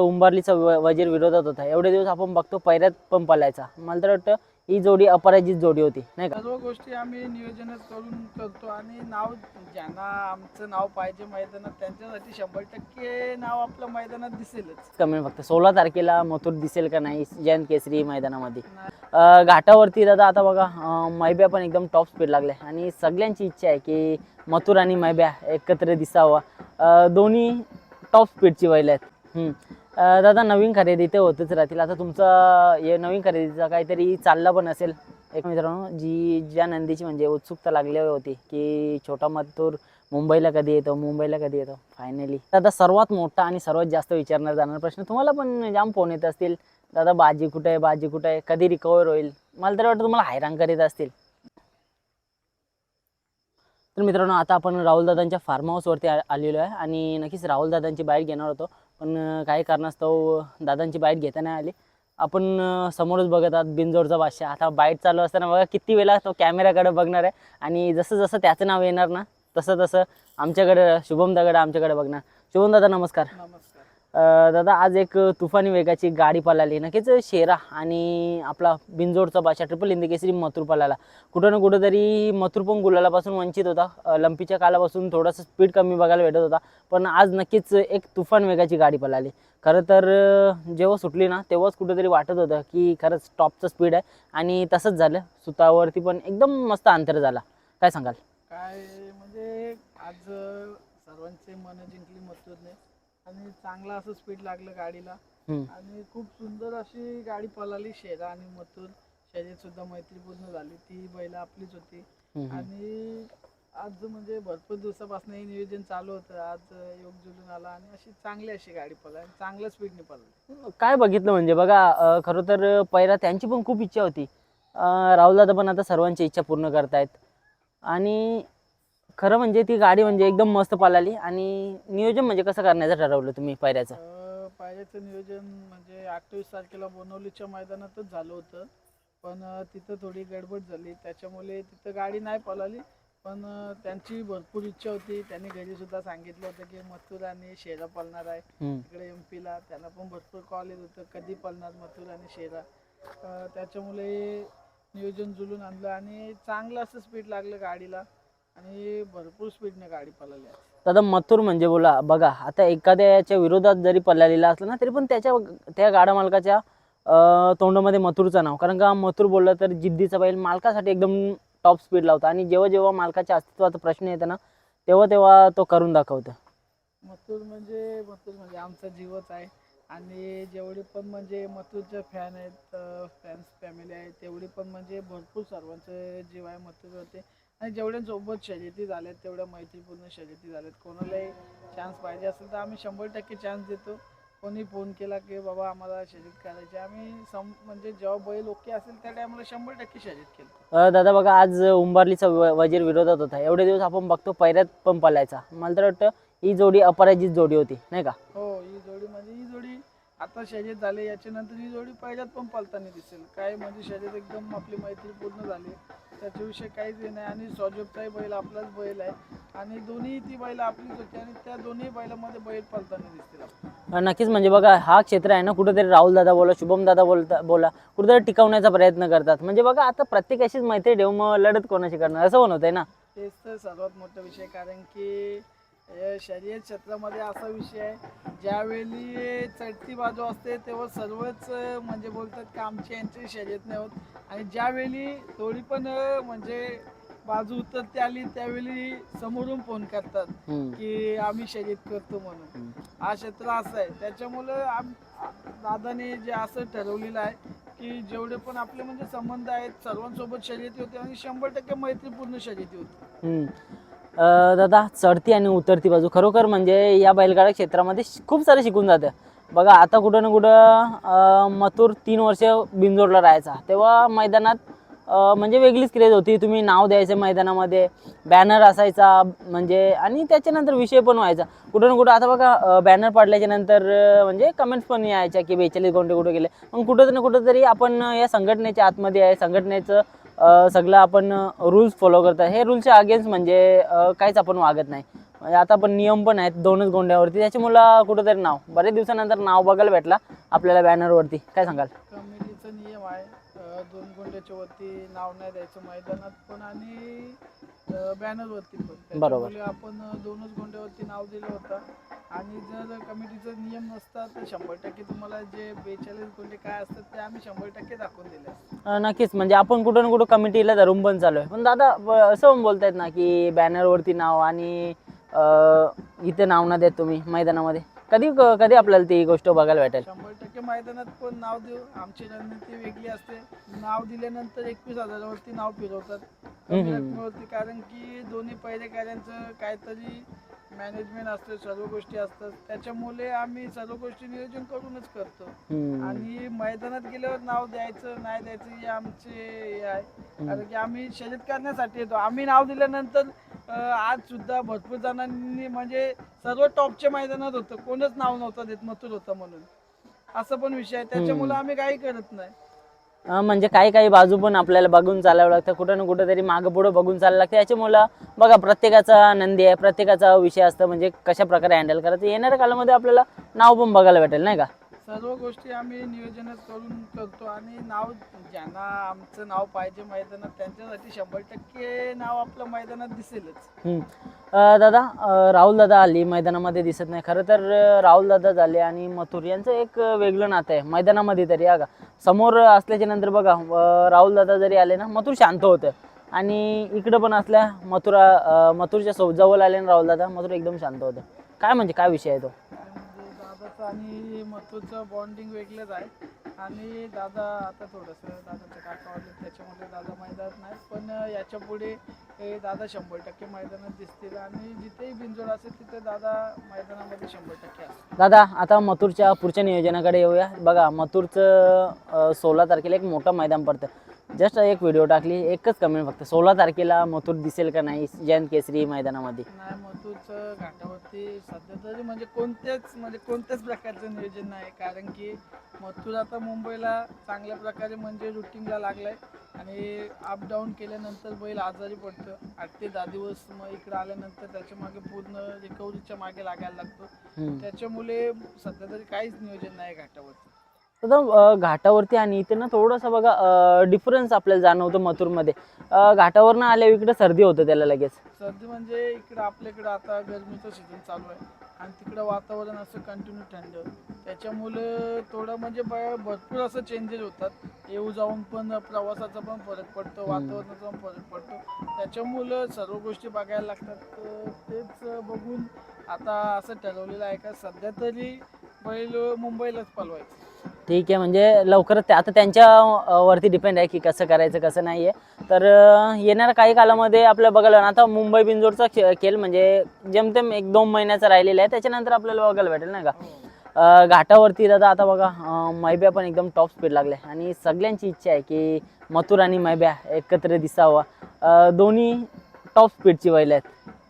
उंबारलीचा वजीर विरोधात होता. एवढे दिवस आपण बघतो पैऱ्यात पण पलायचा. मला तर वाटतं ही जोडी अपराजित जोडी होती नाही का? सर्व गोष्टी आम्ही नियोजनच करून करतो आणि नाव ज्यांना आमचं नाव पाहिजे मैदानात त्यांच्यासाठी शंभर टक्के नाव आपलं मैदानात दिसेलच. कमेंट फक्त. सोळा तारखेला मथुर दिसेल का नाही? जयंत केसरी मैदानामध्ये. अं, घाटावरती दादा आता बघा अं, मैब्या पण एकदम टॉप स्पीड लागले आणि सगळ्यांची इच्छा आहे की मथुर आणि मैब्या एकत्र दिसावं. अं, दोन्ही टॉप स्पीडची बैल आहेत. हम्म. दादा नवीन खरेदी ते होतच राहतील. आता तुमचं हे नवीन खरेदीचा काहीतरी चालला पण असेल. एक मित्रांनो जी ज्या नंदीची म्हणजे उत्सुकता लागली होती की छोटा मथुर मुंबईला कधी येतो मुंबईला कधी येतो फायनली दादा सर्वात मोठा आणि सर्वात जास्त विचारणार जाणार प्रश्न तुम्हाला पण जाम फोन येत असतील. दादा बाजी कुठे आहे बाजी कुठे आहे कधी रिकवर होईल? मला तर वाटतं तुम्हाला हैराण करीत असतील. तर मित्रांनो आता आपण राहुल दादांच्या फार्म हाऊसवरती आलेलो आहे आणि नक्कीच राहुल दादांची बाईक घेणार होतो. पण काही कारणास्तव दादांची बाईट घेता नाही आली. आपण समोरच बघत आहात बिनजोडचा बादशाह. आता बाईट चालू असताना बघा किती वेळा तो कॅमेऱ्याकडे बघणार आहे. आणि जसं जसं त्याचं नाव येणार ना तसं तसं आमच्याकडे शुभम दादा आमच्याकडे बघणार. शुभम दादा नमस्कार. नमस्कार. दादा आज एक तुफानी वेगाची गाडी पळाली. नक्कीच शेरा आणि आपला बिनजोडचा बादशा ट्रिपल हिंदी केसरी मथुर पळाला. कुठं ना कुठं तरी मथुर पण गुलालापासून वंचित होता. लंपीच्या कालापासून थोडासा स्पीड कमी बघायला भेटत होता. पण आज नक्कीच एक तुफान वेगाची गाडी पळाली. खरं तर जेव्हा सुटली ना तेव्हाच कुठंतरी वाटत होतं की खरंच टॉपचं स्पीड आहे. आणि तसंच झालं. सुतावरती पण एकदम मस्त अंतर झाला. काय सांगाल? काय म्हणजे आज सर्वांचे मन जिंकली मथुरने. आणि चांगला असं स्पीड लागलं गाडीला. आणि खूप सुंदर अशी गाडी पळाली शेरा आणि मथुर. शर्यत सुद्धा मैत्रीपूर्ण झाली. ती बैल आपलीच होती. आणि आज म्हणजे भरपूर दिवसापासून हे नियोजन चालू होतं. आज योग जुलून आला आणि अशी चांगली अशी गाडी पळाली चांगल्या स्पीडने पळाली. काय बघितलं म्हणजे? बघा खरं तर पहिला त्यांची पण खूप इच्छा होती. राहुल दादा पण आता सर्वांची इच्छा पूर्ण करतायत. आणि खरं म्हणजे ती गाडी म्हणजे एकदम मस्त पळाली आणि नियोजन म्हणजे कसं करण्याचं ठरवलं तुम्ही पहिल्याचं अं, पायऱ्याचं नियोजन म्हणजे अठ्ठावीस तारखेला बोनवलीच्या मैदानातच झालं होतं. पण अं, तिथं थोडी गडबड झाली. त्याच्यामुळे तिथं गाडी नाही पळाली. पण अं, त्यांची भरपूर इच्छा होती. त्यांनी घरी सुद्धा सांगितलं होतं की मथुर आणि शेरा पळणार आहे. हम्म. इकडे एम पीला त्यांना पण भरपूर कॉल येत होतं. कधी पळणार मथुर आणि शेरा? अं, त्याच्यामुळे नियोजन जुलून आणलं आणि चांगलं असं स्पीड लागलं गाडीला. आणि भरपूर स्पीडने गाडी पळाली. आज. दादा मथुर म्हणजे बोला बघा आता एखाद्याच्या विरोधात जरी पळालेला असला ना तरी पण त्याच्या त्या गाडा मालकाच्या अं, तोंडामध्ये मथुरचं नाव. कारण का मथुर बोललं तर जिद्दीचा बैल मालकासाठी एकदम टॉप स्पीड लावतो आणि जेव्हा जेव्हा मालकाच्या अस्तित्वाचा प्रश्न येतो ना तेव्हा तेव्हा तो करून दाखवतो. मथुर म्हणजे मथुर म्हणजे आमचा जीवच आहे. आणि जेवढे पण म्हणजे मथुरचे फॅन आहेत फॅन्स फॅमिली आहे तेवढी पण म्हणजे भरपूर सर्वांचं जीव आहे मथुर होते आणि जेवढ्या सोबत शर्यती झाल्यात तेवढ्या मैत्रीपूर्ण शर्यती झाल्यात कोणालाही चान्स पाहिजे असेल तर आम्ही शंभर टक्के चान्स देतो. कोणी फोन केला की बाबा आम्हाला शर्यत करायची आम्ही सम म्हणजे जेव्हा बैल ओके असेल त्या टायमाला शंभर टक्के शर्यत केली अं, दादा बघा आज उंबारलीचा व- वजीर विरोधात होता. एवढे दिवस आपण बघतो पैऱ्यात पण पळायचा. मला तर वाटतं ही जोडी अपराजित जोडी होती नाही का? हो ही जोडी म्हणजे ही आता शर्यत झाली याच्यानंतर ही जोडी पहिल्यात पण पलताना दिसेल. काय म्हणजे शर्यत एकदम आपली मैत्री पूर्ण झाली त्याच्याविषयी काहीच हे नाही. आणि सॉजोबचाही बैल आपलाच बैल आहे. आणि दोन्ही ती बैल आपलीच होती. आणि त्या दोन्ही बैलामध्ये बैल पलताना दिसतील आपल्याला. नक्कीच. म्हणजे बघा हा क्षेत्र आहे ना कुठेतरी राहुल दादा बोला शुभम दादा बोलता बोला कुठेतरी टिकवण्याचा प्रयत्न करतात. म्हणजे बघा आता प्रत्येकाशीच मैत्री ठेवून मग लढत कोणाशी करणार? असं पण होतंय ना? तेच तर सर्वात मोठा विषय. कारण की या शर्यत क्षेत्रामध्ये असा विषय आहे ज्यावेळी चढती बाजू असते तेव्हा सर्वच म्हणजे बोलतात की आमची यांची शर्यत नाही होत. आणि ज्यावेळी थोडी पण म्हणजे बाजू उतरते आली त्यावेळी समोरून फोन करतात. की आम्ही शर्यत करतो म्हणून. हा क्षेत्र असं आहे. त्याच्यामुळं आम दादाने जे असं ठरवलेलं आहे की जेवढे पण आपले म्हणजे संबंध आहेत सर्वांसोबत शर्यती होते आणि शंभर टक्के मैत्रीपूर्ण शर्यती होती. दादा चढती आणि उतरती बाजू खरोखर म्हणजे या बैलगाडा क्षेत्रामध्ये श- खूप सारे शिकून जातं. बघा आता कुठं ना कुठं मथुर तीन वर्ष बिनजोडला राहायचा. तेव्हा मैदानात म्हणजे वेगळीच क्रेज होती. तुम्ही नाव द्यायचं मैदानामध्ये बॅनर असायचा म्हणजे आणि त्याच्यानंतर विषय पण व्हायचा. कुठं ना कुठं आता बघा बॅनर पडल्याच्या नंतर म्हणजे कमेंट्स पण यायच्या की बेचाळीस गोंडे कुठे गेले. मग कुठं ना कुठं तरी आपण या संघटनेच्या आतमध्ये आहे. संघटनेचं सगळं आपण रूल्स फॉलो करतात हे रूलच्या अगेन्स्ट म्हणजे काहीच आपण वागत नाही. म्हणजे आता पण नियम पण आहेत दोनच गोंड्यावरती. त्याच्यामुळं कुठंतरी नाव. बरेच दिवसानंतर नाव बघायला भेटला आपल्याला बॅनरवरती काय सांगाल? कमिटीचा नियम आहे. दोन गोंड्याच्या वरती नाव नाही द्यायचं मैदानात पण आणि बॅनर वरती पण. बरोबर. त्याच्यामुळे आपण दोनच गोंड्यावरती नाव दिलं होतं. आणि जर कमिटीचा नियम नसता तर शंभर टक्के तुम्हाला जे बेचाळीस गोंडे काय असतात ते आम्ही शंभर टक्के दाखवून दिले नक्कीच. म्हणजे आपण कुठं ना कुठं कमिटीला धरून पण चालू आहे पण दादा असं बोलतायत ना की बॅनरवरती नाव आणि इथे नाव ना देत तुम्ही मैदानामध्ये. कधी कधी आपल्याला ती गोष्ट बघायला भेटेल? शंभर टक्के मैदानात पण नाव देऊ. आमची रणनीती वेगळी असते. नाव दिल्यानंतर एकवीस हजारावरती नाव फिरवतात. कमी हम्म. रकमेवरती. कारण की दोन्ही पहिरेकऱ्यांचं काहीतरी मॅनेजमेंट असतं सर्व गोष्टी असतात. त्याच्यामुळे आम्ही सर्व गोष्टी नियोजन करूनच करतो. आणि मैदानात गेल्यावर नाव द्यायचं नाही द्यायचं हे आमचे हे आहे. कारण की आम्ही शर्यत करण्यासाठी येतो. आम्ही नाव दिल्यानंतर आज सुद्धा भरपूर जणांनी म्हणजे सर्व टॉपचे मैदानात होतं. कोणच नाव नव्हतं देत मथुर होतं म्हणून. असं पण विषय आहे. त्याच्यामुळे आम्ही काही करत नाही. अं, म्हणजे काही काही बाजू पण आपल्याला बघून चालावं लागतं. कुठं ना कुठं तरी मागं पुढं बघून चालावं लागतं. याच्यामुळं बघा प्रत्येकाचा नंदी आहे. प्रत्येकाचा विषय असतं. म्हणजे कशा प्रकारे हँडल करायचं. येणाऱ्या काळामध्ये आपल्याला नाव पण बघायला भेटेल नाही का? सर्व गोष्टी आम्ही नियोजनच करून करतो आणि नाव ज्यांना आमचं नाव पाहिजे मैदानात त्यांच्यासाठी शंभर टक्के नाव आपलं मैदानात दिसेलच. हम्म. अं, दादा अं, राहुल दादा आली मैदानामध्ये दिसत नाही. खरं तर अं, राहुल दादा झाले आणि मथुर यांचं एक अं, वेगळं नातं आहे मैदानामध्ये तरी हा का? समोर असल्याच्या नंतर बघा अं, राहुल दादा जरी आले ना मथुर शांत होतं. आणि इकडं पण असल्या मथुरा अं, मथुरच्या सो जवळ आले ना राहुल दादा मथुर एकदम शांत होतं. काय म्हणजे काय विषय आहे तो? म्हणजे आणि मथुरचं बॉन्डिंग वेगळंच आहे. आणि दादा आता थोडंसं दादाचं काका वाटलं त्याच्यामुळे दादा मैदानात नाही पण याच्यापुढे हे दादा शंभर टक्के मैदानात दिसतील आणि जिथेही बिंजोड असेल तिथे दादा मैदानामध्ये शंभर टक्के दादा आता मथुरच्या पुढच्या नियोजनाकडे येऊया. बघा मथुरचं सोळा तारखेला एक मोठं मैदान पडतं. जस्ट एक व्हिडिओ टाकली एकच कमेंट फक्त. सोळा तारखेला मथुर दिसेल का नाही जयंत केसरी मैदानामध्ये? नाही मथुरचं घाटावरती सध्या तरी म्हणजे कोणत्याच म्हणजे कोणत्याच प्रकारचं नियोजन नाही. कारण की मथुर आता मुंबईला चांगल्या प्रकारे म्हणजे रुटीनला लागलाय. आणि अप डाऊन केल्यानंतर बैल आजारी पडतं. आठ ते दहा दिवस मग इकडे आल्यानंतर त्याच्यामागे पूर्ण रिकव्हरीच्या मागे लागायला लागतो. त्याच्यामुळे सध्या तरी काहीच नियोजन नाही घाटावरती अं, घाटावरती आणि इथे ना थोडंसं बघा डिफरन्स आपल्याला जाणवतं मथुरमध्ये. अं, घाटावरनं आल्या इकडे सर्दी होतं त्याला लगेच. सर्दी म्हणजे इकडं आपल्याकडं आता गरमीचं सीझन चालू आहे. आणि तिकडं वातावरण असं कंटिन्यू थंड. त्याच्यामुळं थोडं म्हणजे भरपूर असं चेंजेस होतात. येऊ जाऊन पण प्रवासाचा पण फरक पडतो. वातावरणाचा पण फरक पडतो. त्याच्यामुळं सर्व गोष्टी बघायला लागतात. तर तेच बघून आता असं ठरवलेलं आहे का सध्या तरी बैल मुंबईलाच पलवायचं ठीक आहे म्हणजे लवकरच ते आता त्यांच्या वरती डिपेंड आहे की कसं करायचं कसं नाही आहे तर येणाऱ्या काही कालामध्ये आपल्याला बघायला आता मुंबई बिंजोडचा खे- खेळ म्हणजे जेमतेम एक दोन महिन्याचा राहिलेला आहे त्याच्यानंतर आपल्याला बघायला भेटेल नाही का? घाटावरती दादा आता बघा मैब्या पण एकदम टॉप स्पीड लागले आणि सगळ्यांची इच्छा आहे की मथुर आणि मैब्या एकत्र दिसावा. दोन्ही टॉप स्पीडची बैल आहेत.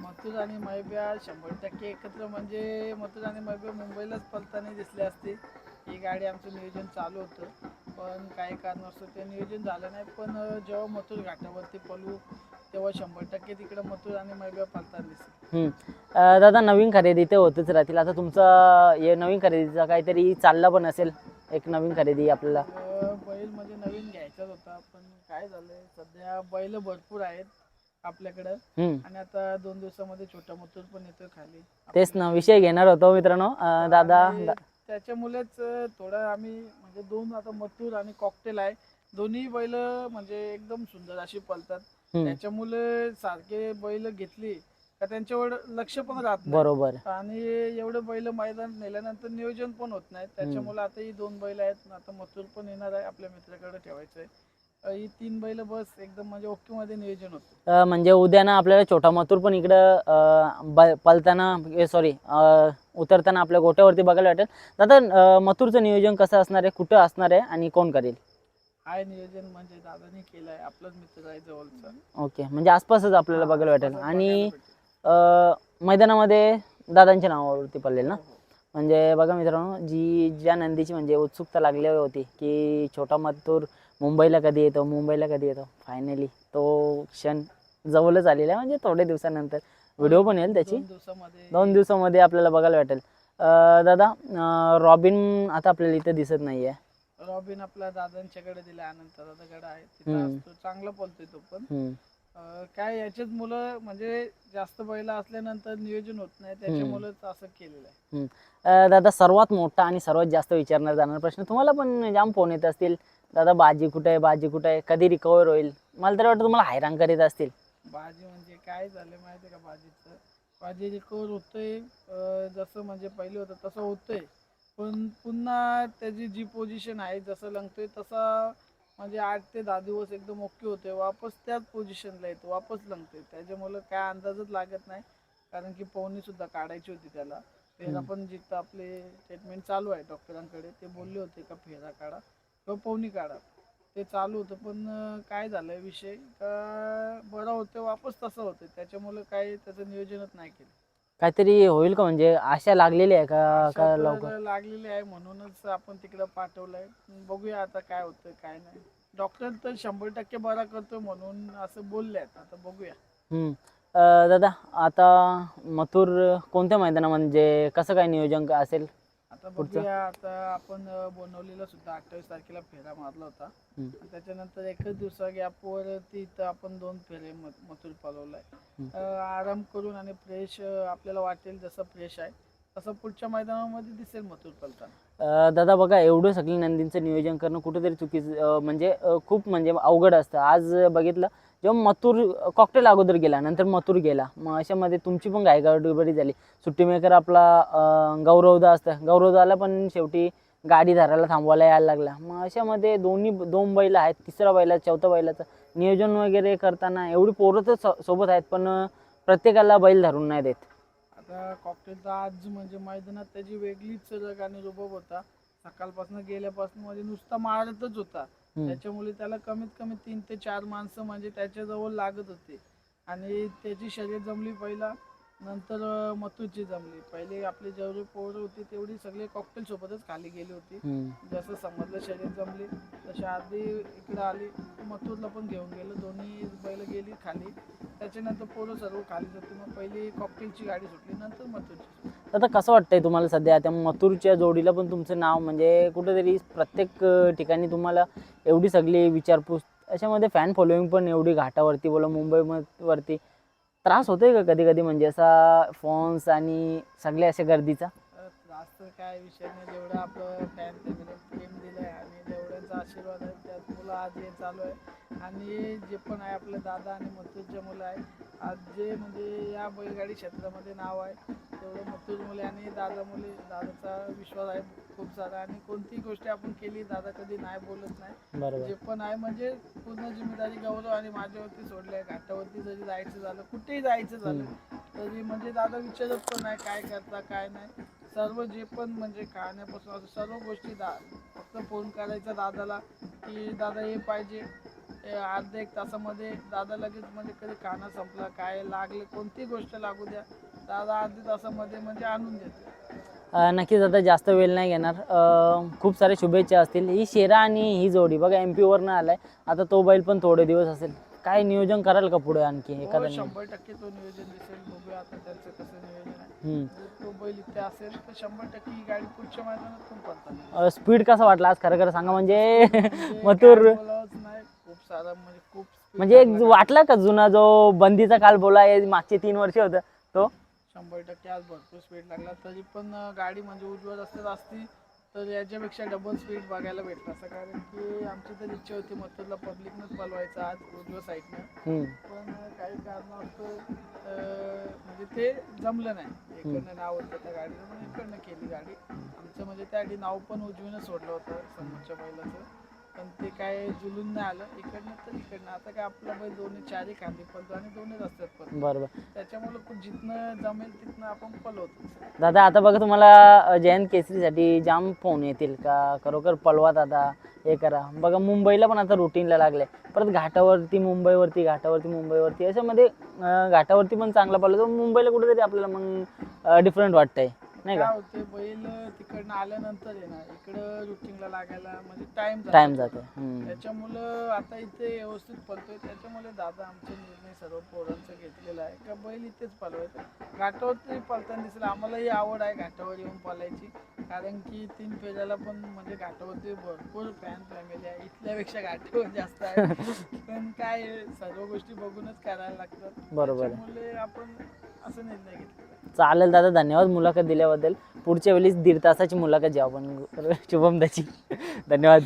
मथुर आणि मैब्या शंभर टक्के एकत्र म्हणजे मथुर आणि मैब्या मुंबईलाच पलताना दिसले असते ही गाडी आमचं नियोजन चालू होतं. पण काही कारणास्तव ते नियोजन झालं नाही. पण जेव्हा मथुर घाटावरती पलू तेव्हा शंभर टक्के तिकडं मथुर आणि मैब्या पलताना. अं, दादा नवीन खरेदी ते होतच राहतील. आता तुमचा हे नवीन खरेदीचा काहीतरी चालला पण असेल एक नवीन खरेदी आपल्याला. अं, बैल म्हणजे नवीन घ्यायचाच होता. पण काय झालंय सध्या बैल भरपूर आहेत आपल्याकडं. हम्म. आणि आता दोन दिवसामध्ये छोटा मथुर पण येतो खाली. तेच ना विषय घेणार होतो मित्रांनो. अं, दादा आणि दा- त्याच्यामुळेच थोडं आम्ही म्हणजे दोन आता मथुर आणि कॉकटेल आहे. दोन्ही बैल म्हणजे एकदम सुंदर अशी पळतात. त्याच्यामुळे सारखे बैल घेतली का त्यांच्यावर लक्ष पण राहत नाही. बरोबर. आणि एवढे बैल मैदान नेल्यानंतर नियोजन पण होत नाही. त्याच्यामुळे आता ही दोन बैल आहेत. आता मथुर पण येणार आहे. आपल्या मित्राकडे ठेवायचंय. अं, ही तीन बैल बस एकदम म्हणजे ओके मध्ये नियोजन होतं. अं, म्हणजे उद्या ना आपल्याला छोटा मथुर पण इकडं अं, ब- पलताना सॉरी उतरताना आपल्या गोट्यावरती बघायला वाटेल. दादा अं, मथुरचं नियोजन कसं असणार आहे? कुठं असणार आहे? आणि कोण करेल? आहे नियोजन म्हणजे दादानी केलंय आपलाच मित्र आहे जवळचा. ओके म्हणजे आसपासच आपल्याला बघायला वाटेल. आणि बघायला भेटेल. अं, मैदानामध्ये दादांच्या नावावरती पडलेल ना? हो, हो. म्हणजे बघा मित्रांनो जी ज्या नंदीची म्हणजे उत्सुकता लागली होती की छोटा मथुर मुंबईला कधी येतो मुंबईला कधी येतो? फायनली तो क्षण जवळच आलेला आहे म्हणजे थोड्या दिवसानंतर. व्हिडिओ पण येईल त्याची. दोन दिवसामध्ये. आपल्याला बघायला भेटेल. अं, दादा रॉबिन आता आपल्याला इथे दिसत नाहीये. रॉबिन आपल्या दादांच्याकडे दिला अनंत दादाकडे आहे. तिथं. असतो चांगला बोलतोय तो पण. काय याच्यात मुलं म्हणजे जास्त बैल असल्यानंतर नियोजन होत नाही त्याच्यामुळेच असं केलेलं आहे. दादा सर्वात मोठा आणि सर्वात जास्त विचारणार जाणार प्रश्न तुम्हाला पण जाम फोन येत असतील. दादा बाजी कुठे आहे? बाजी कुठे आहे? कधी रिकवर होईल? मला तरी वाटतं तुम्हाला हैराण करीत असतील. भाजी म्हणजे काय झालं माहिती आहे का भाजीचं भाजी रिकवर होतंय जसं म्हणजे पहिले होतं तसं होतंय. पण पुन्हा त्याची जी पोझिशन आहे जसं लंगतोय तसा म्हणजे आठ ते दहा दिवस एकदम ओके होते वापस त्याच पोझिशनला येतो वापस लंगतोय. त्याच्यामुळं काय अंदाजच लागत नाही. कारण की पवनी सुद्धा काढायची होती त्याला. फेरा. पण जिथं आपले ट्रीटमेंट चालू आहे डॉक्टरांकडे ते बोलले होते का फेरा काढा. पवनी काढा. ते चालू होतं पण काय झालं विषय? का बरं होतं वापस तसं होतं. त्याच्यामुळे काय त्याचं नियोजनच नाही केलं. काहीतरी होईल का म्हणजे? आशा लागलेली आहे का? तर लवकर? लागलेली आहे म्हणूनच आपण तिकडं पाठवलंय. बघूया आता काय होतं काय नाही. डॉक्टर तर शंभर टक्के बरा करतो म्हणून असं बोलले आहेत आता बघूया. हम्म. अं, दादा आता मथुर कोणत्या मैदानामध्ये म्हणजे कसं काय नियोजन असेल? आता? बघूया आता आपण बोनवलीला सुद्धा अठ्ठावीस तारखेला फेरा मारला होता. त्याच्यानंतर एकच दिवसा गॅपवर इथं आपण दोन फेरे मथ- मथुर. अं, आराम करून आणि फ्रेश आपल्याला वाटेल जसं फ्रेश आहे तसं पुढच्या मैदानामध्ये दिसेल मथुर पळताना अं, दादा बघा एवढं सगळी नंदींचं नियोजन करणं कुठेतरी चुकीचं म्हणजे खूप म्हणजे अवघड असतं. आज बघितलं जेव्हा मथुर कॉकटेल अगोदर गेला नंतर मथुर गेला मग अशामध्ये तुमची पण गायगाडी झाली. सुट्टी मेकर आपला गौरवदा असतं. गौरवदाला पण शेवटी गाडी धरायला थांबवायला यायला लागला. मग अशामध्ये दोन्ही दोन बैल आहेत. तिसरा बैला चौथा बैलाचं नियोजन वगैरे करताना एवढी पोरं तर सो- सोबत आहेत पण प्रत्येकाला बैल धरून नाही देत. आता कॉकटेलचा आज म्हणजे मैदानात त्याची वेगळीच रग आणि होता. सकाळपासून गेल्यापासून म्हणजे नुसता मारतच होता. त्याच्यामुळे त्याला कमीत कमी तीन ते चार माणसं म्हणजे त्याच्याजवळ लागत होते. आणि त्याची शर्यत जमली पहिला. नंतर मथुरची जमली. पहिले आपली जेवढी पोरं होती तेवढी सगळे कॉकटेल सोबतच खाली गेली होती. जसं समजलं शर्यत जमली तशी आधी इकडं आली मथुरला पण घेऊन गेलं. दोन्ही बैल गेली खाली. त्याच्यानंतर पोरं सर्व खाली होती मग पहिली कॉकटेलची गाडी सुटली नंतर मथुरची. आता कसं वाटतंय तुम्हाला सध्या? त्या मथुरच्या जोडीला पण तुमचं नाव म्हणजे कुठेतरी प्रत्येक ठिकाणी तुम्हाला एवढी सगळी विचारपूस अशामध्ये फॅन फॉलोईंग पण एवढी घाटावरती बोला मुंबईवरती त्रास होतोय का कधी कधी म्हणजे असा फोन्स आणि सगळे असे गर्दीचा? त्रास तर काय विषय नाही. जेवढं आपलं फॅन फॅमिली प्रेम दिलं आहे आणि जेवढ्यांचा आशीर्वाद आहे त्यात मुलं आज हे चालू आहे. आणि जे पण आहे आपले दादा आणि मथुरचे मुलं आहे आज जे म्हणजे या बैलगाडी क्षेत्रामध्ये नाव आहे तेवढं मथुर मुले आणि दादा मुले दादाचा विश्वास आहे खूप सारा. आणि कोणतीही गोष्ट आपण केली दादा कधी नाही बोलत नाही. जे पण आहे म्हणजे पूर्ण जिम्मेदारी गौरव आणि माझ्यावरती सोडली आहे. घाटावरती जरी जायचं झालं कुठेही जायचं झालं तरी म्हणजे दादा विचारत पण नाही काय करता काय नाही. सर्व जे पण म्हणजे खाण्यापासून असं सर्व गोष्टी दा फक्त फोन करायचा दादाला की दादा हे पाहिजे. अर्ध्या एक तासामध्ये दादा लगेच म्हणजे कधी खाना संपला काय लागले कोणतीही गोष्ट लागू द्या. दादा अर्ध्या तासामध्ये म्हणजे आणून देते. नक्कीच आता जास्त वेळ नाही घेणार. खूप सारे शुभेच्छा असतील. ही शेरा आणि ही जोडी बघा एम पीवरनं आलाय. आता तो बैल पण थोडे दिवस असेल. काय नियोजन कराल का पुढे आणखी हो, एखादं? शंभर टक्के तो नियोजन दिसेल. बघूया आता त्यांचं कसं नियोजन आहे. हम्म. जर तो बैल इथे असेल तर शंभर टक्के ही गाडी पुढच्या मैदानात पण पडतात स्पीड कसा वाटला आज? खरं खरं सांगा म्हणजे मथुर नाही. खूप म्हणजे खूप म्हणजे एक. वाटला का जुना जो बंदीचा काल बोला मागचे तीन वर्ष होतं तो? शंभर टक्के आज भरपूर स्पीड लागला. तरी पण गाडी म्हणजे उजवळ रस्त्यात असती तर याच्यापेक्षा डबल स्पीड बघायला भेटलं असं कारण की आमची तर इच्छा होती मथुरला पब्लिकनंच पलवायचं आज उजव्या साईडनं. पण काही कारणास्तव म्हणजे ते जमलं नाही. इकडनं नाव होतं त्या गाडीचं म्हणून इकडनं केली गाडी. आमचं म्हणजे त्या आधी नाव पण उजवीनं सोडलं होतं समोरच्या बैलाचं. पण ते काय जुलून नाही आलं. इकडनं तर इकडनं. आता काय आपला बैल दोन्ही चारही खांदी पळतो आणि दोन्ही रस्त्यात पळतो. बरोबर. त्याच्यामुळे खूप जिथनं जमेल तिथनं आपण पलवतो दादा आता बघा तुम्हाला जयंत केसरीसाठी जाम फोन येतील का? खरोखर पळवा दादा हे करा. बघा मुंबईला पण आता रुटीनला लागले परत घाटावरती मुंबईवरती घाटावरती मुंबईवरती याच्यामध्ये अ, घाटावरती पण चांगला पळतो मुंबईला कुठेतरी आपल्याला मग डिफरंट वाटतंय. नाही काय का होते बैल तिकडनं आल्यानंतर आहे ना इकडं रुटीनला लागायला म्हणजे टाइम टाइम जाते. हम्म. त्याच्यामुळं आता इथे व्यवस्थित पळतोय. त्याच्यामुळे दादा आमचा निर्णय सर्व पोरांचा घेतलेला आहे. का बैल इथेच पळवायचं? घाटावरती पळताना दिसलं. आम्हालाही आवड आहे घाटावर येऊन पळायची. कारण की तीन फेऱ्याला पण म्हणजे घाटावरती भरपूर फॅन फॅमिली आहे. इथल्यापेक्षा घाटावर जास्त आहे. पण काय आहे, सर्व गोष्टी बघूनच करायला लागतात. बरोबर आहे. आपण असं निर्णय घेतलेला आहे. चालेल दादा धन्यवाद मुलाखत दिल्याबद्दल. पुढच्या वेळेस दीड तासाची मुलाखत जेव्हा आपण. शुभम दाची धन्यवाद.